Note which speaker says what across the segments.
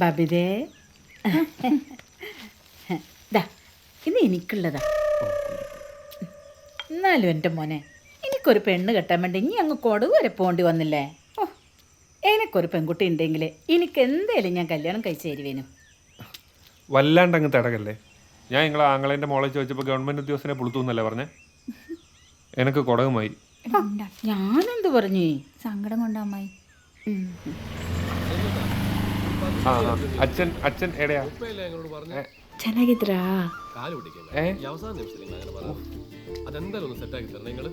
Speaker 1: ബബിതേ. ദാ ഇത് എനിക്കുള്ളതാ. എന്നാലും എന്റെ മോനെ എനിക്കൊരു പെണ്ണ് കെട്ടാൻ വേണ്ടി ഇനി അങ്ങ് കൊടുവ് വരെ പോണ്ടി വന്നില്ലേ? ഓ എനിക്കൊരു പെൺകുട്ടി ഉണ്ടെങ്കിൽ എനിക്ക് എന്തേലും ഞാൻ കല്യാണം കഴിച്ചു തരുവേനും.
Speaker 2: വല്ലാണ്ട് അങ്ങ് തടകല്ലേ? ഞാൻ നിങ്ങളെ ആങ്ങളേന്റെ മോളെ ചോദിച്ചപ്പോൾ ഗവൺമെന്റ് ഉദ്യോഗസ്ഥനെ പുളുത്തൂന്നല്ലേ പറഞ്ഞേ? എനിക്ക് കുടകുമായി
Speaker 1: ഞാനെന്ത് പറഞ്ഞു?
Speaker 3: സങ്കടം കൊണ്ട് അമ്മായി.
Speaker 2: ആ ആ. അച്ഛൻ അച്ഛൻ എടയാ
Speaker 3: ಚೆನ್ನಾಗಿದ್ರಾ
Speaker 4: കാല് പിടിക്കണ്ട
Speaker 2: ഏ?
Speaker 4: ഈ അവസാന നിമിഷത്തിൽ നിങ്ങൾ അങ്ങനെ പറഞ്ഞു അതെന്തായാലും ഒന്ന് സെറ്റാക്കി തരണം നിങ്ങൾ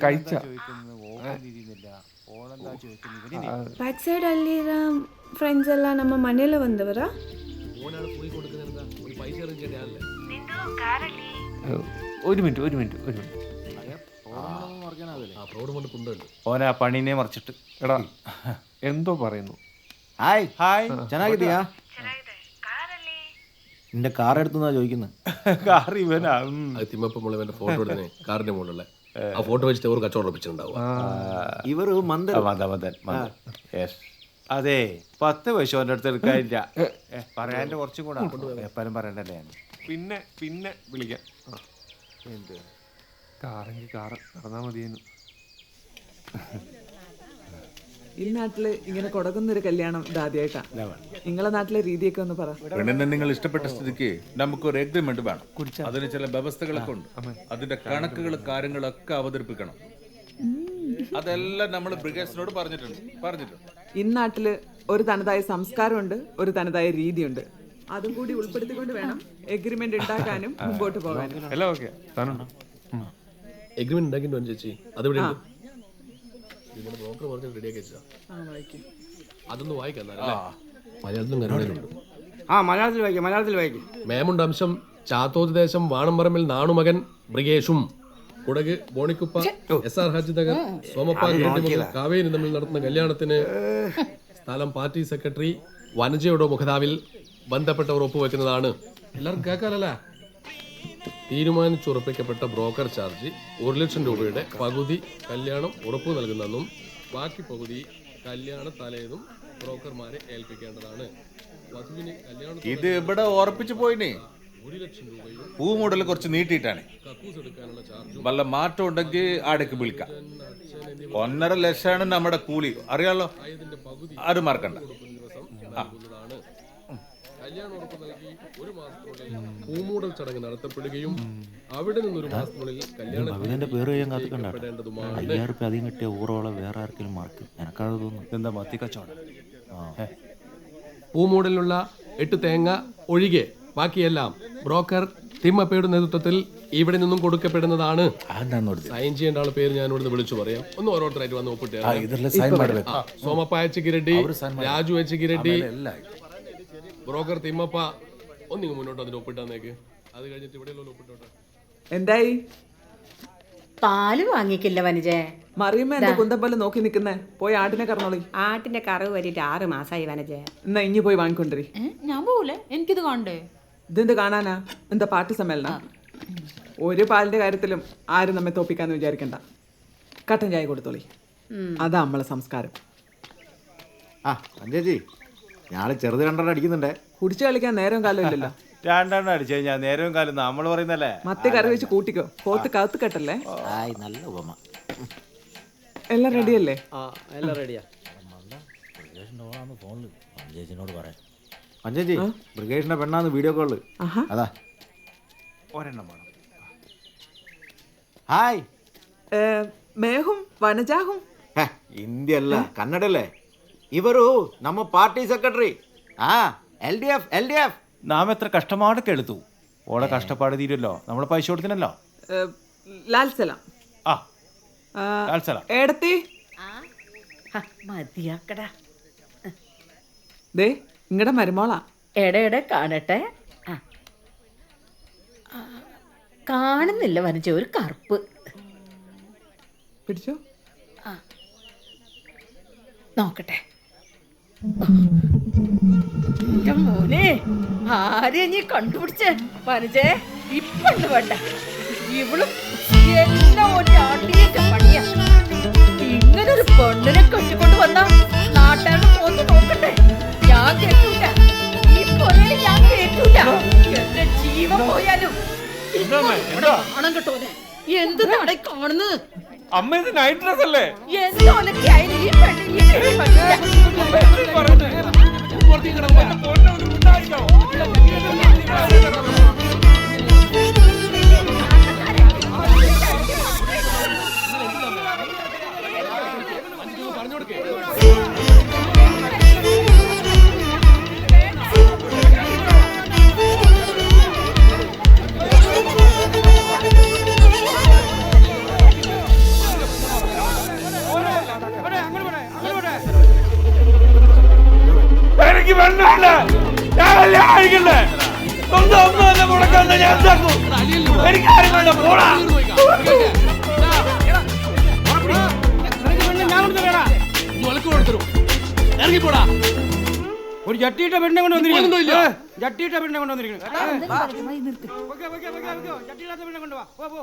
Speaker 2: കഴിച്ച
Speaker 5: ಬ್ಯಾಕ್ ಸೈಡ್ ಅಲ್ಲಿರೋ ಫ್ರೆಂಡ್ಸ್ ಎಲ್ಲ ನಮ್ಮ ಮನೆಯಲ್ಲ ಬಂದವರ
Speaker 4: ഓനാണ് പോയി കൊടുക്കുന്നത് എന്താ ഒരു പൈസ അറേഞ്ച് ചെയ്യേണ്ട
Speaker 2: ഒരു മിനിറ്റ് ഒരു മിനിറ്റ് ഓനാ
Speaker 4: ആ
Speaker 6: പണിനെ മറിച്ചിട്ട്.
Speaker 2: എടാ എന്തോ പറയുന്നു?
Speaker 7: ഹായ്.
Speaker 6: ഹായ്.
Speaker 7: ചെന്നാഗിതിയാ നിന്റെ കാർ എടുത്തുന്നാ ചോദിക്കുന്നത്
Speaker 6: കാർ ഇവനാ
Speaker 4: തിമ്മപ്പമുള്ളവന്റെ ഫോട്ടോ എടുത്തേ കാറിന്റെ മുകളിലുള്ള ആ ഫോട്ടോ വെച്ചിട്ട് ഒരു കച്ചവടം
Speaker 7: വെച്ചിട്ടുണ്ടാവും
Speaker 6: ഇവർ മന്ദൻ മന്ദൻ യെസ് അതെ പത്ത് വയസ്സോ എന്റെ അടുത്ത് എടുക്കാനില്ല. പറയാന്റെ കുറച്ചും കൂടെ. എപ്പോഴും പറയണ്ടല്ലേ
Speaker 2: പിന്നെ പിന്നെ വിളിക്കാം. എന്ത്? കാറെങ്കിൽ കാറ് നടന്നാൽ മതിയെന്നു
Speaker 8: ഈ നാട്ടിൽ ഇങ്ങനെ കൊടുക്കുന്നൊരു കല്യാണം ഇതാദ്യമായിട്ടാ നിങ്ങളെ നാട്ടിലെ രീതിയൊക്കെ ഒന്ന് പറ.
Speaker 9: പെണ്ണിനെ നിങ്ങൾ ഇഷ്ടപ്പെട്ട സ്ഥിതിക്ക് നമുക്ക് ഒരു എഗ്രിമെന്റ് വേണം അതിന് ചില വ്യവസ്ഥകളൊക്കെ ഉണ്ട്. അതിന്റെ കണക്കുകൾ കാര്യങ്ങളൊക്കെ അവതരിപ്പിക്കണം. അതെല്ലാം നമ്മൾ ബ്രിഗേഡ്സിനോട് പറഞ്ഞിട്ടുണ്ട്. പറഞ്ഞിട്ടുണ്ട്.
Speaker 8: ഇന്നാട്ടിൽ ഒരു തനതായ സംസ്കാരമുണ്ട് ഒരു തനതായ രീതിയുണ്ട്. അതും കൂടി ഉൾപ്പെടുത്തിക്കൊണ്ട് വേണം എഗ്രിമെന്റ് ഉണ്ടാക്കാനും മുമ്പോട്ട് പോകാനും.
Speaker 2: എല്ലാം ഓക്കെ. താനുണ്ടോ
Speaker 4: എഗ്രിമെന്റ് ഉണ്ടാക്കിയിട്ട് വന്നു ചേച്ചി. അതെവിടെ നിങ്ങളുടെ ബ്രോക്കർ പറഞ്ഞ റെഡിയാക്കി വെച്ചാ
Speaker 8: ആ വായിക്കും.
Speaker 4: അതൊന്ന് വായിക്കാം എന്നാലല്ലേ? മലയാളത്തിലും കന്നഡയിലുണ്ട്
Speaker 7: ആ മലയാളത്തിൽ വായിക്കാം മലയാളത്തിൽ വായിക്കും.
Speaker 4: മേമുണ്ട് അംശം ചാത്തോത് ദേശം വാണമ്പറമ്പിൽ നാണുമകൻ ബ്രിഗേഷും കുടക് ബോണിക്കുപ്പ എസ് ആർ ഹാജി നഗർ സോമപ്പ ഗിരണ്ടി കാവേരി തമ്മിൽ നടത്തുന്ന കല്യാണത്തിന് സ്ഥലം പാർട്ടി സെക്രട്ടറി വനജയുടെ മുഖതാവിൽ ബന്ധപ്പെട്ടവർ ഒപ്പുവെക്കുന്നതാണ്. എല്ലാവർക്കും കേൾക്കാനല്ല തീരുമാനിച്ചുറപ്പിക്കപ്പെട്ട ബ്രോക്കർ ചാർജ് ഒരു ലക്ഷം രൂപയുടെ പകുതി കല്യാണം ഉറപ്പു നൽകുന്നെന്നും ബാക്കി പകുതി കല്യാണ തലേന്നും ബ്രോക്കർമാരെ ഏൽപ്പിക്കേണ്ടതാണ്. വധുവിന് കല്യാണ
Speaker 9: ഇത് ഇവിടെ ഉറപ്പിച്ചു പോയിനെ.
Speaker 4: ഒരു ലക്ഷം രൂപയും
Speaker 9: പൂ മോഡൽ കുറച്ച് നീട്ടിയിട്ടാണ്.
Speaker 4: കക്കൂസ് എടുക്കാനുള്ള ചാർജും
Speaker 9: വല്ല മാറ്റം ഉണ്ടെങ്കിൽ ആടേക്ക് വിളിക്കാം. ഒന്നര ലക്ഷമാണ് നമ്മുടെ കൂലി. അറിയാലോ? അത് മറക്കണ്ട.
Speaker 4: നൽകുന്നതാണ്. കല്യാണം ഉറപ്പുനൽകി ഒരു മാസത്തിനുള്ളിൽ പൂമൂടൽ ചടങ്ങ് നടത്തപ്പെടുകയും അവിടെ നിന്നൊരു മാസത്തിനുള്ളിൽ കല്യാണം
Speaker 7: പേര് കഴിയാൻ
Speaker 4: കാത്തിക്കണ്ടേണ്ടതുമാണ്
Speaker 7: അയ്യായിരം റുപ്യ അധികം കിട്ടിയ ഊറോളം വേറെ ആർക്കെങ്കിലും മാർക്ക് എനക്കാണ് തോന്നുന്നു
Speaker 6: എന്താ മത്തി കച്ചവടം?
Speaker 4: പൂമൂടലുള്ള എട്ട് തേങ്ങ ഒഴികെ ബാക്കിയെല്ലാം ബ്രോക്കർ തിമ്മപ്പയുടെ നേതൃത്വത്തിൽ ഇവിടെ നിന്നും കൊടുക്കപ്പെടുന്നതാണ്. സൈൻ ചെയ്യേണ്ട ആൾ പേര് ഞാൻ ഇവിടുന്ന് വിളിച്ചു പറയാം. ഒന്ന് ഓരോരുത്തരായിട്ട് വന്ന് ഒപ്പിട്ട് സോമപ്പായ ചിക്കിരട്ടി രാജു എച്ച് ചിക്കിരട്ടി ബ്രോക്കർ തിമ്മപ്പ ഒന്നിങ്ങ് മുന്നോട്ട് അതിന് ഒപ്പിട്ടാന്നേക്ക് അത് കഴിഞ്ഞിട്ട് ഇവിടെ ഒപ്പിട്ടോട്ടെ
Speaker 8: എന്തായി?
Speaker 1: പാൽ വാങ്ങിക്കില്ല വനജേ.
Speaker 8: മറിയുമ്പോ എന്താ കുന്തം നോക്കി നിക്കുന്നേ? പോയി ആട്ടിനെ കറന്നോളി.
Speaker 10: ആട്ടിന്റെ കറവ് വരിട്ട് ആറ് മാസമായി വനജേ.
Speaker 8: എന്നാ ഇനി പോയി വാങ്ങിക്കൊണ്ടിരി.
Speaker 3: ഞാൻ പോകൂലേ എനിക്കിത് കാണണ്ടേ?
Speaker 8: ഇതെന്ത് കാണാനാ? എന്താ പാട്ട് സമ്മേളന? ഒരു പാലിന്റെ കാര്യത്തിലും ആരും നമ്മെ തോപ്പിക്കാന്ന് വിചാരിക്കണ്ട. കട്ടൻ ചായ കൊടുത്തോളി. അതാ നമ്മളെ സംസ്കാരം.
Speaker 7: ആ സഞ്ജയജി ഞാൻ ചെറുത് രണ്ടെണ്ണം അടിക്കുന്നുണ്ടേ.
Speaker 8: കുടിച്ചു കളിക്കാൻ നേരം കാലം ഇല്ലല്ലോ.
Speaker 6: രണ്ടെണ്ണം അടിച്ചു കഴിഞ്ഞാൽ നേരവും കാലം നമ്മൾ പറയുന്നല്ലേ?
Speaker 8: മത്തി കറി വെച്ച് കൂട്ടിക്കോ. പോത്ത് കത്ത് കെട്ടല്ലേ?
Speaker 7: ആയി നല്ല ഉപമ.
Speaker 8: എല്ലാം റെഡിയല്ലേ? എല്ലാം റെഡിയാ.
Speaker 7: ഫോണിൽ പഞ്ചേച്ചിനോട് പറയാം പഞ്ചേച്ചി ബ്രിഗേഷിന്റെ പെണ്ണാന്ന് വീഡിയോ
Speaker 8: കോൾ
Speaker 7: അതാ.
Speaker 6: ഒരെണ്ണം വേണം.
Speaker 7: ഹായ്.
Speaker 8: മേഹും വനജാഹും?
Speaker 7: ഇന്ത്യ അല്ല കന്നഡല്ലേ? ಇವರು ನಮ್ಮ ಪಾರ್ಟಿ ಸೆಕ್ರೆಟರಿ ആ L D F L D F
Speaker 6: നാം എത്ര കഷ്ടപ്പാടൊക്കെ എടുത്തു ഓളെ കഷ്ടപ്പാട് തീരുമല്ലോ നമ്മൾ പൈസ കൊടുത്തിനല്ലോ
Speaker 8: ഏ, ലാൽ സലാം
Speaker 6: ആ
Speaker 8: ആ,
Speaker 6: ലാൽസല
Speaker 8: ഏടത്തി
Speaker 1: ഹ, മതിയാക്കടാ
Speaker 8: ദേ ഇങ്ങടെ മരുമോളാ
Speaker 1: എടെ എടെ കാണട്ടെ ആ. ആ, കാണുന്നില്ല വനജ ഒരു കറുപ്പ്
Speaker 8: പിടിച്ചോ
Speaker 1: നോക്കട്ടെ എന്റെ മോനെ ആരെയാ നീ കണ്ടുപിടിച്ചേ? മനജേ ഇപ്പണ്ട് വേണ്ട. ഇവളും എല്ലാം ഒരു ആട്ടിയേറ്റ ഇങ്ങനെ ഒരു പെണ്ണിനെ കെട്ടിക്കൊണ്ട് വന്ന നാട്ടുകാരുടെ പോന്ന് നോക്കട്ടെ. ഞാൻ കേട്ടൂല. ഈ പൊരയിൽ ഞാൻ കേട്ടൂല. എന്റെ ജീവൻ പോയാലും. പണം കിട്ടൂലെ എന്ത് നട കാണുന്നത്?
Speaker 2: അമ്മ ഇത് നൈറ്റ് ഡ്രസ് അല്ലേ?
Speaker 1: എന്തോലൊക്കെയായാലും ഈ പെണ്ണിന് ഈ പെണ്ണിന് പറ്റില്ല.
Speaker 2: എനിക്ക് പെണ്ണില്ല ഞാൻ കല്യാണം കഴിക്കണ്ടേ സ്വന്തം ഒന്നുമല്ല മുടക്കാൻ ഞാൻ എന്താക്കും എനിക്ക് ആരും വേണ്ട പോടാ.
Speaker 11: ഒരു ജട്ടിയിട്ട പെണ്ണെ കൊണ്ട് വന്നിരിക്കുന്നു. ജട്ടിയിട്ട പെണ്ണെ കൊണ്ട് വന്നിരിക്കുന്നു. ജട്ടിയില്ലാത്ത പെണ്ണെ കൊണ്ട് വാ. പോ പോ.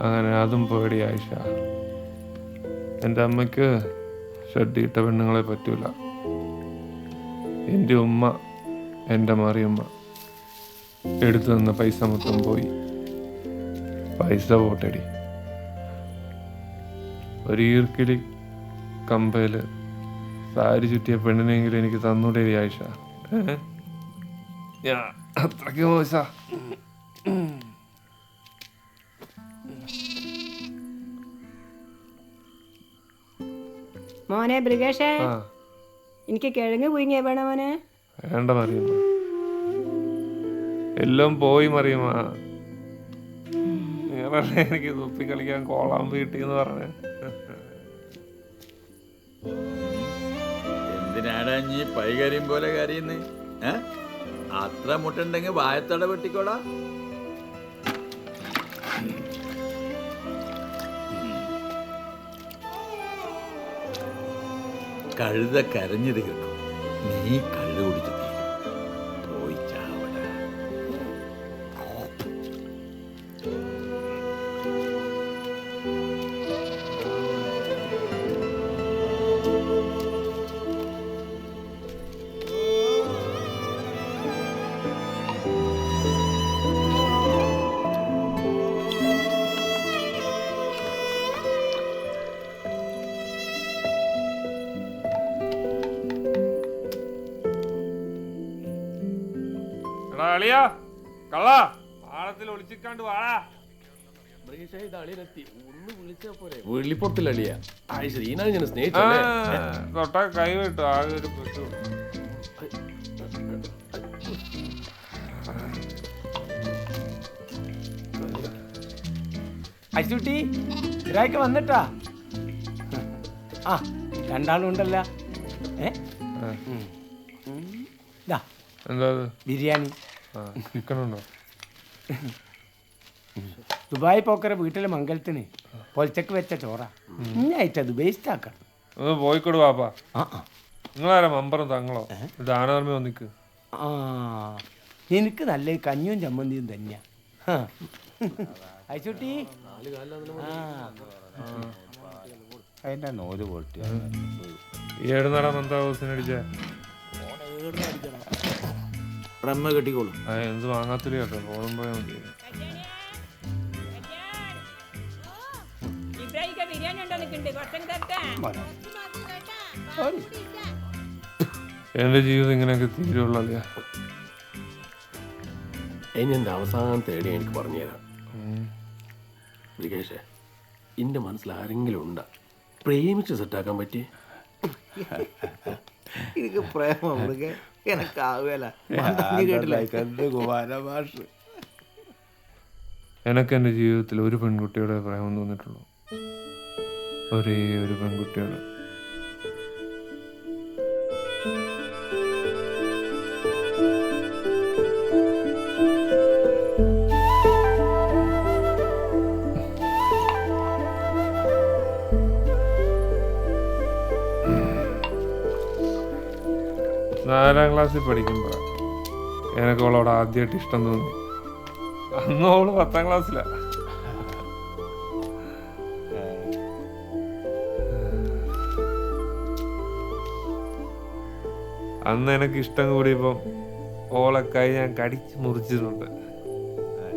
Speaker 2: അങ്ങനെ അതും പേടി ആയിഷ എന്റെ അമ്മയ്ക്ക് ഷഡ്ഡിയിട്ട പെണ്ണുങ്ങളെ പറ്റൂല. എന്റെ ഉമ്മ എന്റെ മറിയമ്മ എടുത്തു തന്ന പൈസ മൊത്തം പോയി. പൈസ പോട്ടടി. ഒരു ഈർക്കിളി കമ്പയിൽ സാരി ചുറ്റിയ പെണ്ണിനെങ്കിലും എനിക്ക് തന്നൂടെ ആയിഷ. ഏ? അത്രയ്ക്ക് മോശ.
Speaker 10: മോനെ ബ്രിഗേഷേ എനിക്ക് കിഴങ്ങ് പുഴുങ്ങിയ വേണ മോനെ?
Speaker 2: വേണ്ട മറിയമ്മ എല്ലാം പോയി മറിയമ്മ നിങ്ങളല്ലേ എനിക്ക് തുപ്പി കളിക്കാൻ കോളാമ്പ് കിട്ടിയെന്ന് പറഞ്ഞ.
Speaker 12: എന്തിനാടാ നീ പൈകാര്യം പോലെ കരയുന്നേ അത്ര മുട്ടുണ്ടെങ്കിൽ വായത്തട വെട്ടിക്കോടാ. കഴുത കരഞ്ഞു തീർക്കും നീ കള്ളു കുടിച്ചു.
Speaker 2: കള്ളാ പാളത്തിൽ ഒളിച്ചിക്കാണ്ട് വാടാ
Speaker 4: വെള്ളിപ്പുറത്തിലളിയ ഞാൻ
Speaker 2: തൊട്ടാ കൈ വിട്ടു. ആകെ ഒരു പെട്ടു
Speaker 11: അച്ചുട്ടി ഇരായ്ക്ക് വന്നിട്ടാ? ആ രണ്ടാളും ഉണ്ടല്ല ഏ ബിരിയാണി.
Speaker 2: ഉണ്ടോ
Speaker 11: ദുബായ് പോക്കറെ വീട്ടിലെ മംഗലത്തിന് പൊലച്ചക്ക് വെച്ച ചോറ. ഇന്നായിട്ടത് വേസ്റ്റ് ആക്കണം.
Speaker 2: ഒന്ന് പോയിക്കൊടു വാപ്പാ.
Speaker 11: ആ ആ.
Speaker 2: നിങ്ങളാരാ മമ്പറും തങ്ങളോ? ദാനധർമ്മ ഒന്നിക്ക്
Speaker 11: ആ എനിക്ക് നല്ല കഞ്ഞിയും ചമ്മന്തിയും തന്നെയാ. അയച്ചുട്ടി. അതിന്റെ നോൽ പൊട്ടിയ
Speaker 2: ഈ ഏട് നട മന്ദ ഹൗസിനടിച്ച
Speaker 7: റമ്മ കെട്ടിക്കോളും.
Speaker 2: എന്ത് വാങ്ങാത്തില്ല കേട്ടോ ഫോണും പോയാൽ മതി. എന്റെ ജീവിതം ഇങ്ങനെയൊക്കെ തീരുള്ളൂ
Speaker 4: ഇനി എന്റെ അവസാനം തേടി എനിക്ക് പറഞ്ഞു തരാം ബ്രിഗേഷേ എന്റെ മനസ്സിൽ ആരെങ്കിലും ഉണ്ടാ? പ്രേമിച്ച് സെറ്റാക്കാൻ പറ്റി
Speaker 7: എനിക്ക് പ്രേമം
Speaker 6: എന്റെ
Speaker 2: എനിക്ക് എന്റെ ജീവിതത്തിൽ ഒരു പെൺകുട്ടിയുടെ പ്രേമം തോന്നിയിട്ടുള്ളൂ. ഒരേ ഒരു പെൺകുട്ടിയോട്. നാലാം ക്ലാസ്സിൽ പഠിക്കുമ്പോൾ എനിക്ക് അവളോട് ആദ്യമായിട്ട് ഇഷ്ടം തോന്നി. അന്ന് അവൾ പത്താം ക്ലാസ്സിലാ. അന്ന് എനിക്ക് ഇഷ്ടം കൂടിയപ്പം ഓളെ കൈ ഞാൻ കടിച്ച് മുറിച്ചിട്ടുണ്ട്.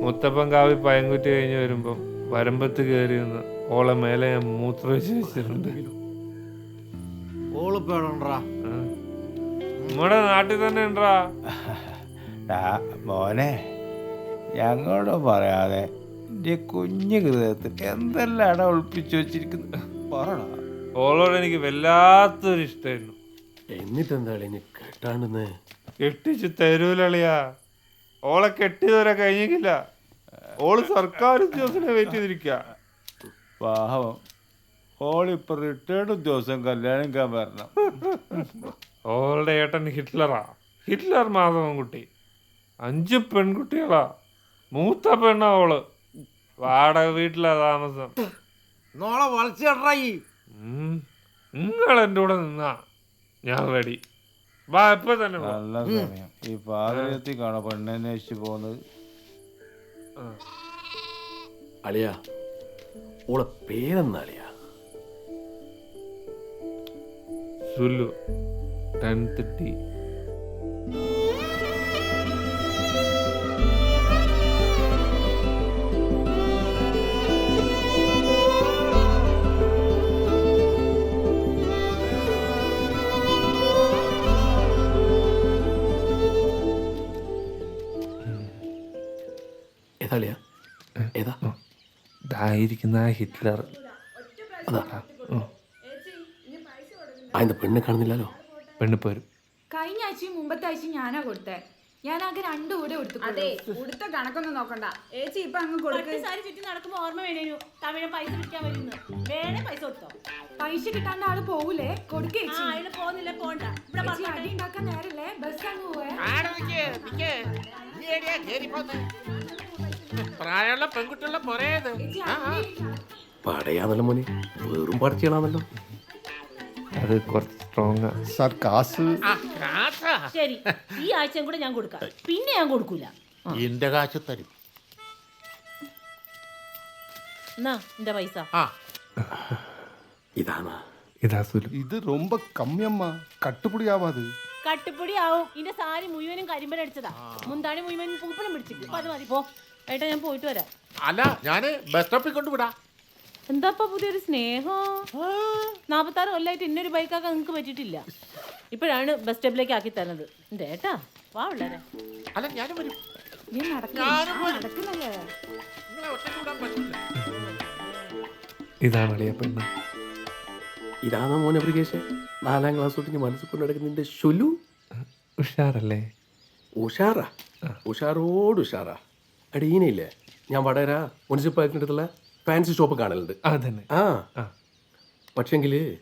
Speaker 2: മുത്തപ്പം കാവി പയങ്കുറ്റി കഴിഞ്ഞ് വരുമ്പം വരമ്പത്ത് കയറി നിന്ന് ഓളെ മേലെ ഞാൻ മൂത്രമൊഴിച്ച് വെച്ചിട്ടുണ്ട്.
Speaker 7: ഓളിപ്പേടാ
Speaker 2: നമ്മുടെ നാട്ടിൽ തന്നെ ഉണ്ടാ?
Speaker 6: മോനെ ഞങ്ങളോട് പറയാതെ എന്റെ കുഞ്ഞു ഹൃദയത്തിൽ എന്തെല്ലാം ഒളിപ്പിച്ചു വെച്ചിരിക്കുന്നു. പറടാ.
Speaker 2: ഓളോട് എനിക്ക് വല്ലാത്തൊരു ഇഷ്ടമായിരുന്നു.
Speaker 4: എന്നിട്ട് എന്താ ഇനി കേട്ടാണ്ടെന്ന്?
Speaker 2: കെട്ടിച്ച് തരൂലളിയാ. ഓളെ കെട്ടിയതുവരെ കഴിഞ്ഞില്ല ഓൾ സർക്കാർ ഉദ്യോഗസ്ഥനെ വെയിറ്റ് ചെയ്തിരിക്ക
Speaker 6: പാവം. ഓളിപ്പോ റിട്ടയർഡ് ഉദ്യോഗസ്ഥൻ കല്യാണം വരണം.
Speaker 2: ഓളുടെ ഏട്ടൻ ഹിറ്റ്ലറാ. ഹിറ്റ്ലർ മാധവൻകുട്ടി അഞ്ച് പെൺകുട്ടികളാ. മൂത്ത പെണ്ണാ അവൾ വാടക വീട്ടിലാ താമസം.
Speaker 7: നോളെ വളച്ചി
Speaker 2: നിങ്ങൾ എന്റെ കൂടെ നിന്നാ. ഞാൻ റെഡി വാ ഇപ്പൊ തന്നെ വാ.
Speaker 6: നല്ല സമയം. ഈ പാതിരത്തി കാണാൻ പെണ്ണന്വേഷിച്ച് പോകുന്നത്.
Speaker 4: അളിയ ഓളെ പേരെന്താ അളിയ?
Speaker 2: സുലു ടെൻത്ത് ടി.
Speaker 4: ഏതാ അളിയ ഏതാ?
Speaker 2: ഇതായിരിക്കുന്ന ആ. ഹിറ്റ്ലർ
Speaker 4: അതാ ആ എന്താ പെണ്ണ് കാണുന്നില്ലല്ലോ?
Speaker 2: പെണ്ണിപ്പോരും
Speaker 3: കഴിഞ്ഞ ആഴ്ചയും മുമ്പത്തെ ആഴ്ചയും ഞാനാ കൊടുത്തേ. ഞാനാകെ രണ്ടു കൂടെ കൊടുത്തു.
Speaker 1: അതെ ഉടുത്ത കണക്കൊന്നും നോക്കണ്ട. ഏച്ചി ഇപ്പൊ അങ്ങ് കൊടുക്ക്.
Speaker 3: സാരി ചുറ്റി നടക്കുമ്പോ ഓർമ്മ വേണേനു. തമിഴ് പൈസ പിടിക്കാൻ വരുന്നു. വേണേ പൈസ കൊടുത്തോ? പൈസ കിട്ടാണ്ട് ആൾ പോകൂലേ കൊടുക്കേ പോകുന്നില്ല പോണ്ട. ഇവിടെ അടി ഉണ്ടാക്കാൻ നേരല്ലേ? ബസ് അങ്ങ് പോവാ.
Speaker 2: പ്രായമുള്ള പെൺകുട്ടികളുടെ പൊരയത്
Speaker 4: പടയാന്നല്ലോ മോനെ. വെറും പടച്ചിയാണല്ലോ
Speaker 2: അത് കുറച്ച് സ്ട്രോങ്
Speaker 13: സാർ കാസ്
Speaker 3: ശരി ഈ ആഴ്ചയും കൂടെ ഞാൻ കൊടുക്കാം പിന്നെ ഞാൻ കൊടുക്കൂല
Speaker 13: എന്റെ കാശ് തരും
Speaker 3: എന്നാ എന്റെ പൈസ
Speaker 4: ഇതാണാ
Speaker 2: ഇതാ സുലു
Speaker 13: ഇത് ரொம்ப കമ്മിയമ്മ കട്ടുപിടി ആവാത്
Speaker 3: കട്ടുപ്പൊടി ആവും ഇതിന്റെ സാരി മുഴുവനും കരിമ്പനടിച്ചതാ മുന്താണി മുഴുവനും പൂപ്പണം പിടിച്ചിട്ട് അപ്പൊ അത് മതി പോ ഏട്ടാ ഞാൻ പോയിട്ട് വരാം
Speaker 13: അല്ല ഞാന് ബസ് സ്റ്റോപ്പിൽ കൊണ്ടുവിടാ
Speaker 3: എന്താപ്പാ പുതിയൊരു സ്നേഹം? നാപ്പത്താറ് കൊല്ലായിട്ട് ഇന്നൊരു ബൈക്കാക്കാൻ നിങ്ങൾക്ക് പറ്റിയിട്ടില്ല. ഇപ്പോഴാണ് ബസ് സ്റ്റോപ്പിലേക്ക് ആക്കി തരുന്നത് എന്റെ ഏട്ടാ? വാ ഉള്ളേ
Speaker 13: അല്ല ഞാനും വരും.
Speaker 3: നീ നടക്കുന്നല്ലേ
Speaker 2: ഇതാണ് അളിയ പെണ്ണ്
Speaker 4: ഇതാണോ മോനെ ബ്രികേഷ് നാലാം ക്ലാസ് തൊട്ട് മനസ്സിൽ കൊണ്ട് നടക്കുന്ന നിന്റെ ഷുലു?
Speaker 2: ഉഷാറല്ലേ?
Speaker 4: ഉഷാറാ? ഉഷാറോട് ഉഷാറാ. അടീനയില്ലേ ഞാൻ വടകര മുനിസിപ്പാലിറ്റിന്റെ അടുത്തുള്ള ഫാൻസി ഷോപ്പ് കാണലുണ്ട്.
Speaker 2: അതന്നെ.
Speaker 4: ആ. പക്ഷെങ്കിൽ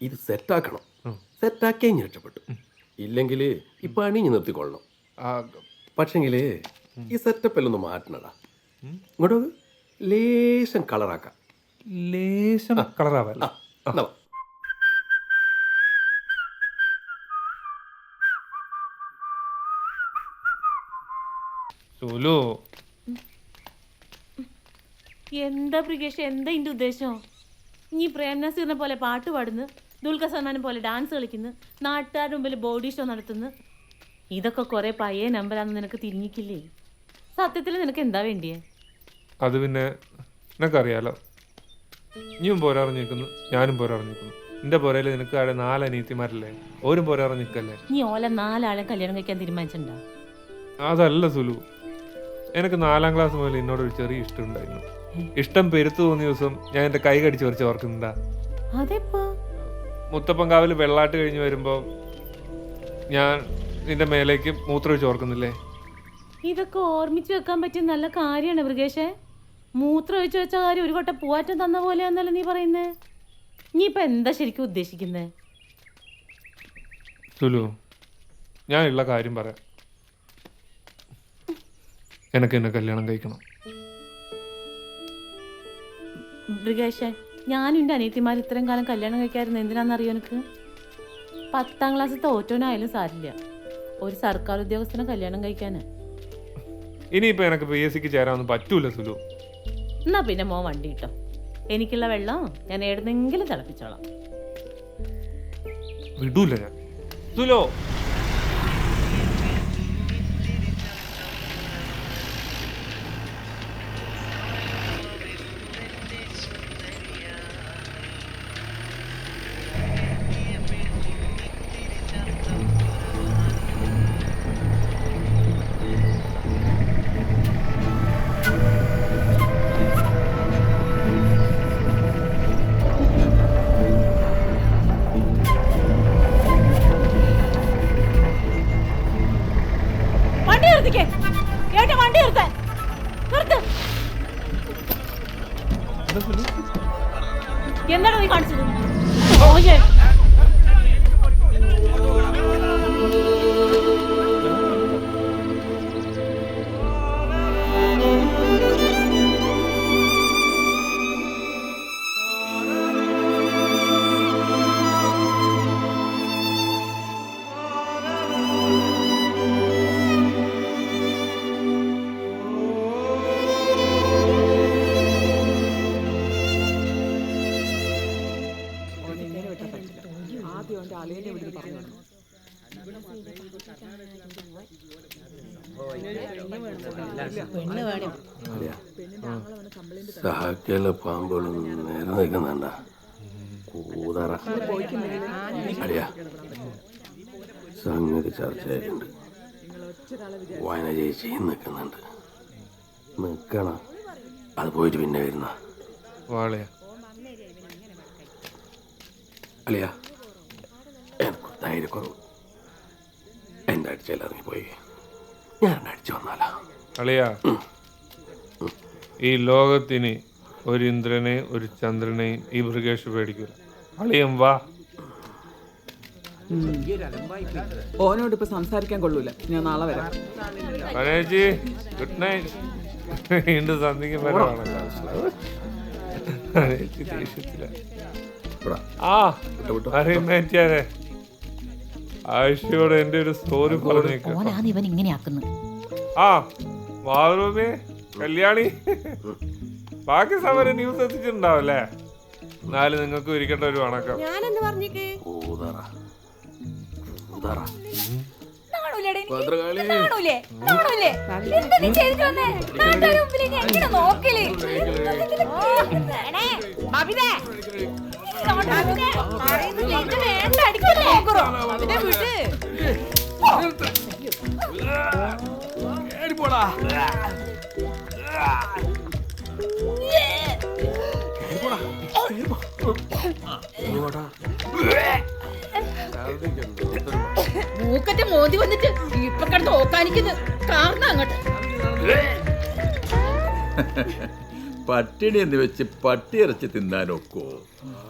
Speaker 4: ഇത് സെറ്റാക്കണം. സെറ്റാക്കിയേ ഞാൻ രക്ഷപ്പെട്ടു. ഇല്ലെങ്കിൽ ഈ പണി ഞാൻ നിർത്തിക്കൊള്ളണം. പക്ഷെങ്കിൽ ഈ സെറ്റപ്പ് എല്ലാം ഒന്ന് മാറ്റണടാ. ഇങ്ങോട്ട്. ലേശം കളറാക്കാം
Speaker 2: ലേശം കളറാവല്ല
Speaker 4: എന്നാ വാ.
Speaker 2: സുലു.
Speaker 3: എന്താ പ്രികേഷ്? എന്താ ഇതിന്റെ ഉദ്ദേശം? നീ പ്രേംനസീറിനെ പോലെ പാട്ട് പാടുന്നു ദുൽഖർ സൽമാനെ പോലെ ഡാൻസ് കളിക്കുന്നു നാട്ടുകാരുടെ മുമ്പിൽ ബോഡി ഷോ നടത്തുന്നു. ഇതൊക്കെ കുറെ പഴയ നമ്പറാണെന്ന് നിനക്ക് തിരിഞ്ഞിക്കില്ലേ? സത്യത്തിൽ നിനക്ക് എന്താ വേണ്ടിയേ?
Speaker 2: അത് പിന്നെ നിനക്കറിയാലോ. നീയും പോരാറിഞ്ഞിരിക്കുന്നു ഞാനും പോരാറിഞ്ഞിരിക്കുന്നു. എന്റെ പോരയിൽ നിനക്ക് അവിടെ നാല് അനീത്തിമാരല്ലേ ഓരും പോരാറിഞ്ഞിക്കല്ലേ
Speaker 3: നീ ഓല നാലാളെ കല്യാണം കഴിക്കാൻ തീരുമാനിച്ചിട്ടുണ്ടോ?
Speaker 2: അതല്ല സുലു. എനിക്ക് നാലാം ക്ലാസ് മുതൽ എന്നോട് ഒരു ചെറിയ ഇഷ്ടം ഉണ്ടായിരുന്നു. ഇഷ്ടം പെരുത്തു തോന്നിയ ദിവസം ഞാൻ എന്റെ കൈ കടിച്ചു കുറച്ച് ഓർക്കുന്നുണ്ടാ. മുത്തപ്പങ്കാവിൽ വെള്ളാട്ട് കഴിഞ്ഞ് വരുമ്പോ ഞാൻ നിന്റെ മേലേക്ക് മൂത്രമൊഴിച്ച് ഓർക്കുന്നില്ലേ?
Speaker 3: ഇതൊക്കെ ഓർമ്മിച്ച് വെക്കാൻ പറ്റിയ നല്ല കാര്യമാണ് മൃഗേഷേ. മൂത്രം ഒഴിച്ചു വെച്ച കാര്യം ഒരു കൊട്ട പൂവാറ്റം തന്ന പോലെയാന്നല്ലോ നീ പറയുന്നേ? നീ ഇപ്പൊ എന്താ ശരിക്കും ഉദ്ദേശിക്കുന്നത്
Speaker 2: സുലു ഞാൻ ഉള്ള കാര്യം പറയാം. എനിക്ക് എന്നെ കല്യാണം കഴിക്കണം.
Speaker 3: മൃഗേഷേ ഞാനും എന്റെ അനിയത്തിമാർ ഇത്രയും കാലം കല്യാണം കഴിക്കായിരുന്നു എന്തിനാണെന്നറിയോ എനിക്ക്? പത്താം ക്ലാസ് തോറ്റോനായാലും സാരില്ല. ഒരു സർക്കാർ ഉദ്യോഗസ്ഥനെ കല്യാണം കഴിക്കാന്.
Speaker 2: ഇനിയിപ്പോ എനിക്ക് പി എസ് സിക്ക് ചേരാനൊന്നും പറ്റൂല സുലു.
Speaker 3: എന്നാ പിന്നെ മോൻ വണ്ടി കിട്ടോ എനിക്കുള്ള വെള്ളം ഞാൻ എവിടുന്നെങ്കിലും തിളപ്പിച്ചോളാം.
Speaker 2: വിടൂല ഞാൻ. സുലോ
Speaker 3: എന്താണ് നീ കാണിച്ചത്? ഓയേ
Speaker 8: ആദ്യം അവന്റെ അളിയനെ വിളിച്ച് പറഞ്ഞു.
Speaker 4: സഹാക്കിയുള്ള പാമ്പുകളും നേരെ നിൽക്കുന്നുണ്ട കൂതറ. അടിയാ സംഗതി ചർച്ചയായിട്ടുണ്ട്. വായന ചേച്ചി നിൽക്കുന്നുണ്ട്. നിൽക്കണ. അത് പോയിട്ട് പിന്നെ വരുന്ന?
Speaker 2: വാളയാ
Speaker 4: ധൈര്യക്കുറവ് എന്റെ അടിച്ചയിൽ ഇറങ്ങിപ്പോയി. ഞാൻ അടിച്ചു വന്നാലാ.
Speaker 2: അളിയാ ഈ ലോകത്തിന് ഒരു ഇന്ദ്രനെ ഒരു ചന്ദ്രനെയും ഈ മൃഗേഷ് പേടിക്കില്ല അളിയം വാ.
Speaker 8: ഓനോട് ഇപ്പൊ സംസാരിക്കാൻ കൊള്ളൂല. ഞാൻ നാളെ വരാം.
Speaker 2: മനേജി ഗുഡ് നൈറ്റ് വീണ്ടും സന്ധിക്ക് വരവാണല്ലോ ആ അറിയാൻ ആഴ്ചയോടെ എന്റെ ഒരു സ്റ്റോറി പറഞ്ഞേക്കാം.
Speaker 1: ഓനാണ് ഇവൻ
Speaker 2: ആ മാതൃഭൂമി കല്യാണി. ബാക്കി സമരം ന്യൂസ് എത്തിച്ചിട്ടുണ്ടാവല്ലേ എന്നാലും നിങ്ങൾക്ക് ഇരിക്കേണ്ട ഒരു വണക്കം.
Speaker 5: ഞാനെന്ന് പറഞ്ഞേക്ക്? നോക്കൽ?
Speaker 1: മൂക്കറ്റ മോന്തി വന്നിട്ട് ഇപ്പൊ കിടന്ന് ഓക്കാനിക്കുന്നു. കാരണം അങ്ങോട്ട്.
Speaker 12: പട്ടിണി എന്ന് വെച്ച് പട്ടി ഇറച്ചി തിന്നാനൊക്കോ